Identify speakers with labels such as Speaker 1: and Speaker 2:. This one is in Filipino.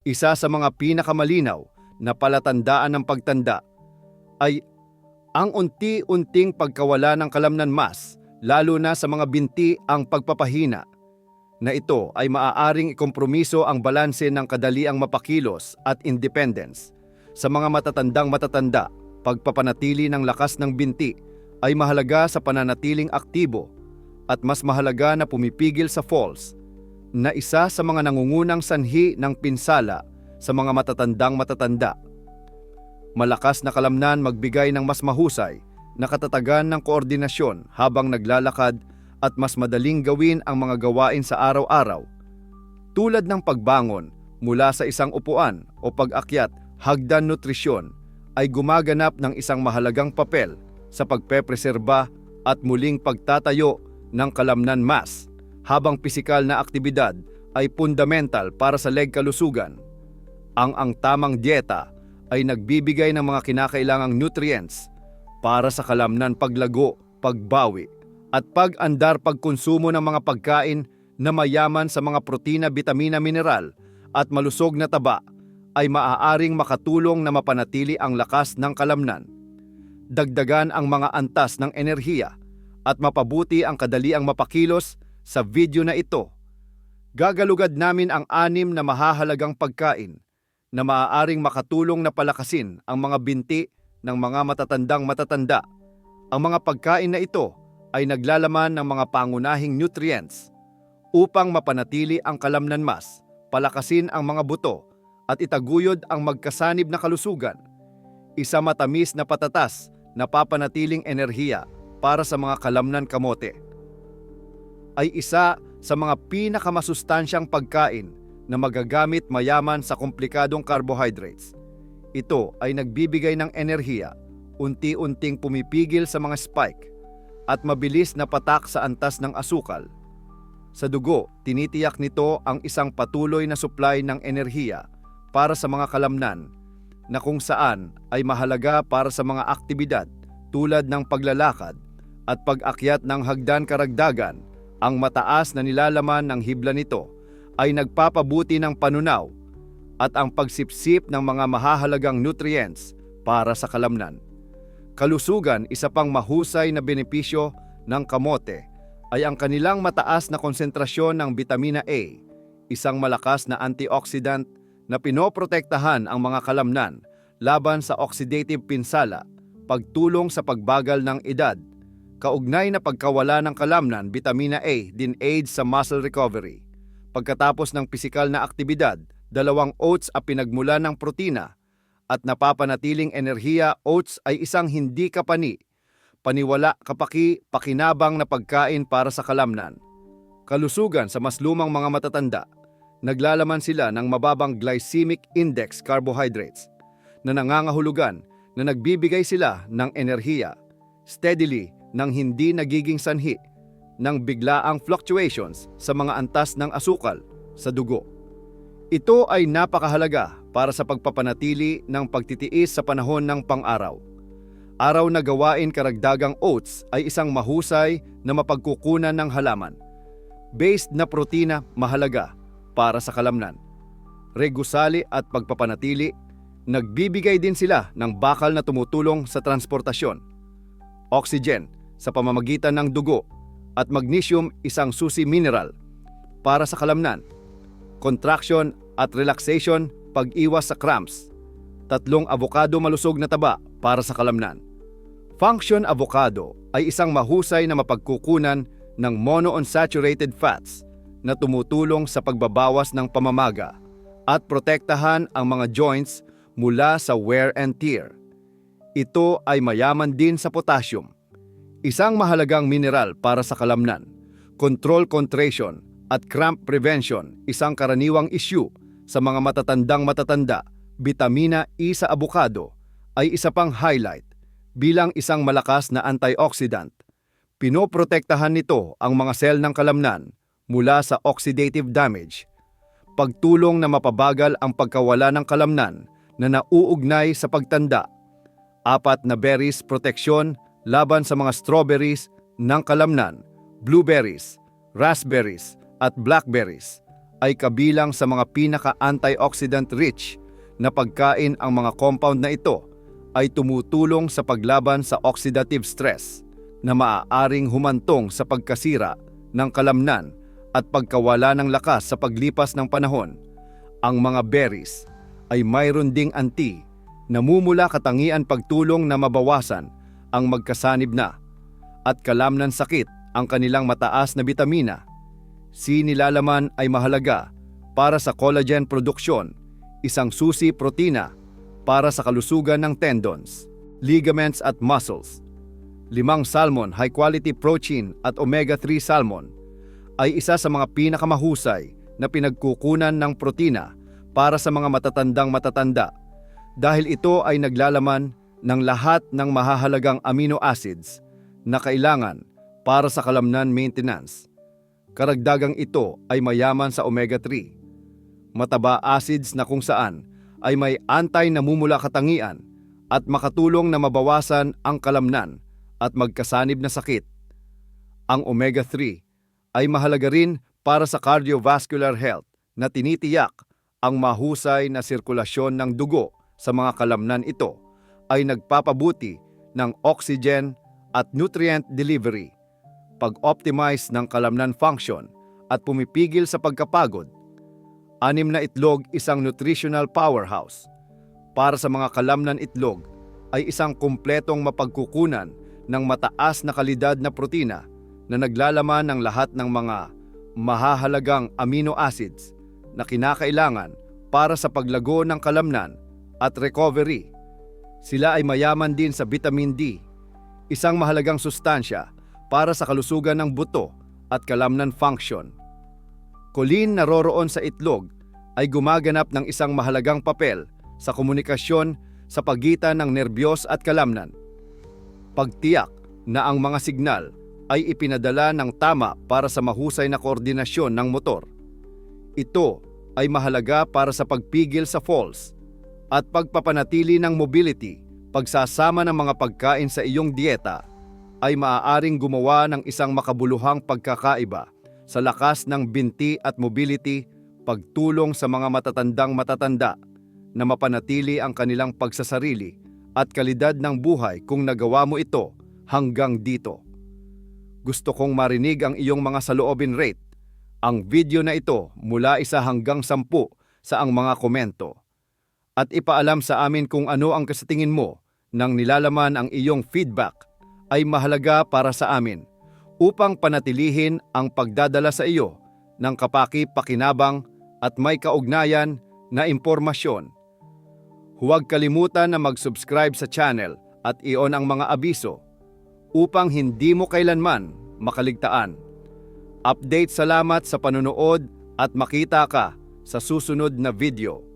Speaker 1: Isa sa mga pinakamalinaw na palatandaan ng pagtanda ay ang unti-unting pagkawala ng kalamnan mas, lalo na sa mga binti ang pagpapahina, na ito ay maaaring ikompromiso ang balanse ng kadaliang mapakilos at independence. Sa mga matatandang matatanda, pagpapanatili ng lakas ng binti ay mahalaga sa pananatiling aktibo at mas mahalaga na pumipigil sa falls na isa sa mga nangungunang sanhi ng pinsala sa mga matatandang matatanda. Malakas na kalamnan magbigay ng mas mahusay na katatagan ng koordinasyon habang naglalakad at mas madaling gawin ang mga gawain sa araw-araw. Tulad ng pagbangon mula sa isang upuan o pag-akyat hagdan nutrisyon ay gumaganap ng isang mahalagang papel sa pagpepreserba at muling pagtatayo ng kalamnan mas habang pisikal na aktibidad ay fundamental para sa leg kalusugan. Ang ang tamang dieta ay nagbibigay ng mga kinakailangang nutrients para sa kalamnan paglago, pagbawi, at pag-andar pagkonsumo ng mga pagkain na mayaman sa mga protina, bitamina, mineral at malusog na taba ay maaaring makatulong na mapanatili ang lakas ng kalamnan. Dagdagan ang mga antas ng enerhiya at mapabuti ang kadaliang mapakilos sa video na ito. Gagalugad namin ang anim na mahahalagang pagkain na maaaring makatulong na palakasin ang mga binti ng mga matatandang matatanda. Ang mga pagkain na ito ay naglalaman ng mga pangunahing nutrients upang mapanatili ang kalamnan mas, palakasin ang mga buto at itaguyod ang magkasanib na kalusugan. Isa matamis na patatas na papanatiling enerhiya para sa mga kalamnan kamote. Ay isa sa mga pinakamasustansyang pagkain na magagamit mayaman sa komplikadong carbohydrates. Ito ay nagbibigay ng enerhiya, unti-unting pumipigil sa mga spike, at mabilis na patak sa antas ng asukal. Sa dugo, tinitiyak nito ang isang patuloy na supply ng enerhiya para sa mga kalamnan na kung saan ay mahalaga para sa mga aktibidad tulad ng paglalakad at pag-akyat ng hagdan karagdagan, ang mataas na nilalaman ng hibla nito ay nagpapabuti ng panunaw at ang pagsipsip ng mga mahahalagang nutrients para sa kalamnan. Kalusugan, isa pang mahusay na benepisyo ng kamote ay ang kanilang mataas na konsentrasyon ng vitamina A, isang malakas na antioxidant na pinoprotektahan ang mga kalamnan laban sa oxidative pinsala, pagtulong sa pagbagal ng edad, kaugnay na pagkawala ng kalamnan, vitamina A din aids sa muscle recovery. Pagkatapos ng pisikal na aktibidad, dalawang oats ang pinagmula ng protina at napapanatiling enerhiya oats ay isang hindi kapani, paniwala kapaki, pakinabang na pagkain para sa kalamnan. Kalusugan sa mas lumang mga matatanda, naglalaman sila ng mababang glycemic index carbohydrates na nangangahulugan na nagbibigay sila ng enerhiya steadily nang hindi nagiging sanhi ng biglaang fluctuations sa mga antas ng asukal sa dugo. Ito ay napakahalaga para sa pagpapanatili ng pagtitiis sa panahon ng pang-araw. Araw na gawain karagdagang oats ay isang mahusay na mapagkukunan ng halaman. Based na protina mahalaga para sa kalamnan. Regusali at pagpapanatili, nagbibigay din sila ng bakal na tumutulong sa transportasyon. Oxygen sa pamamagitan ng dugo at magnesium isang susi mineral para sa kalamnan. Contraction at relaxation pag-iwas sa cramps. Tatlong avocado malusog na taba para sa kalamnan. Function avocado ay isang mahusay na mapagkukunan ng monounsaturated fats na tumutulong sa pagbabawas ng pamamaga at protektahan ang mga joints mula sa wear and tear. Ito ay mayaman din sa potassium, isang mahalagang mineral para sa kalamnan, control contraction at cramp prevention, isang karaniwang issue sa mga matatandang matatanda, vitamina E sa avocado ay isa pang highlight bilang isang malakas na antioxidant. Pinoprotektahan nito ang mga sel ng kalamnan mula sa oxidative damage, pagtulong na mapabagal ang pagkawala ng kalamnan na nauugnay sa pagtanda. Apat na berries proteksyon laban sa mga strawberries ng kalamnan, blueberries, raspberries at blackberries ay kabilang sa mga pinaka-antioxidant rich na pagkain ang mga compound na ito ay tumutulong sa paglaban sa oxidative stress na maaaring humantong sa pagkasira ng kalamnan at pagkawala ng lakas sa paglipas ng panahon. Ang mga berries ay mayroon ding anti namumula katangian pagtulong na mabawasan ang magkasanib na at kalamnan sakit ang kanilang mataas na bitamina. Sinilalaman ay mahalaga para sa collagen produksyon, isang susi protina para sa kalusugan ng tendons, ligaments at muscles. Limang salmon, high quality protein at omega-3 salmon ay isa sa mga pinakamahusay na pinagkukunan ng protina para sa mga matatandang matatanda dahil ito ay naglalaman ng lahat ng mahahalagang amino acids na kailangan para sa kalamnan maintenance. Karagdagang ito ay mayaman sa omega-3, mataba acids na kung saan ay may anti-namumula katangian at makatulong na mabawasan ang kalamnan at magkasanib na sakit. Ang omega-3 ay mahalaga rin para sa cardiovascular health na tinitiyak ang mahusay na sirkulasyon ng dugo sa mga kalamnan ito ay nagpapabuti ng oxygen at nutrient delivery, pag-optimize ng kalamnan function at pumipigil sa pagkapagod. Anim na itlog isang nutritional powerhouse. Para sa mga kalamnan itlog ay isang kumpletong mapagkukunan ng mataas na kalidad na protina na naglalaman ng lahat ng mga mahahalagang amino acids na kinakailangan para sa paglago ng kalamnan at recovery. Sila ay mayaman din sa vitamin D, isang mahalagang sustansya para sa kalusugan ng buto at kalamnan function. Kulin naroroon sa itlog ay gumaganap ng isang mahalagang papel sa komunikasyon sa pagitan ng nerbiyos at kalamnan. Pagtiyak na ang mga signal ay ipinadala ng tama para sa mahusay na koordinasyon ng motor. Ito ay mahalaga para sa pagpigil sa falls at pagpapanatili ng mobility, pagsasama ng mga pagkain sa iyong dieta ay maaaring gumawa ng isang makabuluhang pagkakaiba sa lakas ng binti at mobility pagtulong sa mga matatandang matatanda na mapanatili ang kanilang pagsasarili at kalidad ng buhay kung nagawa mo ito hanggang dito. Gusto kong marinig ang iyong mga saloobin rate. Ang video na ito mula isa hanggang sampu sa ang mga komento. At ipaalam sa amin kung ano ang kasatingin mo nang nilalaman ang iyong feedback ay mahalaga para sa amin upang panatilihin ang pagdadala sa iyo ng kapaki-pakinabang at may kaugnayan na impormasyon. Huwag kalimutan na mag-subscribe sa channel at i-on ang mga abiso upang hindi mo kailanman makaligtaan. Update salamat sa panonood at makita ka sa susunod na video.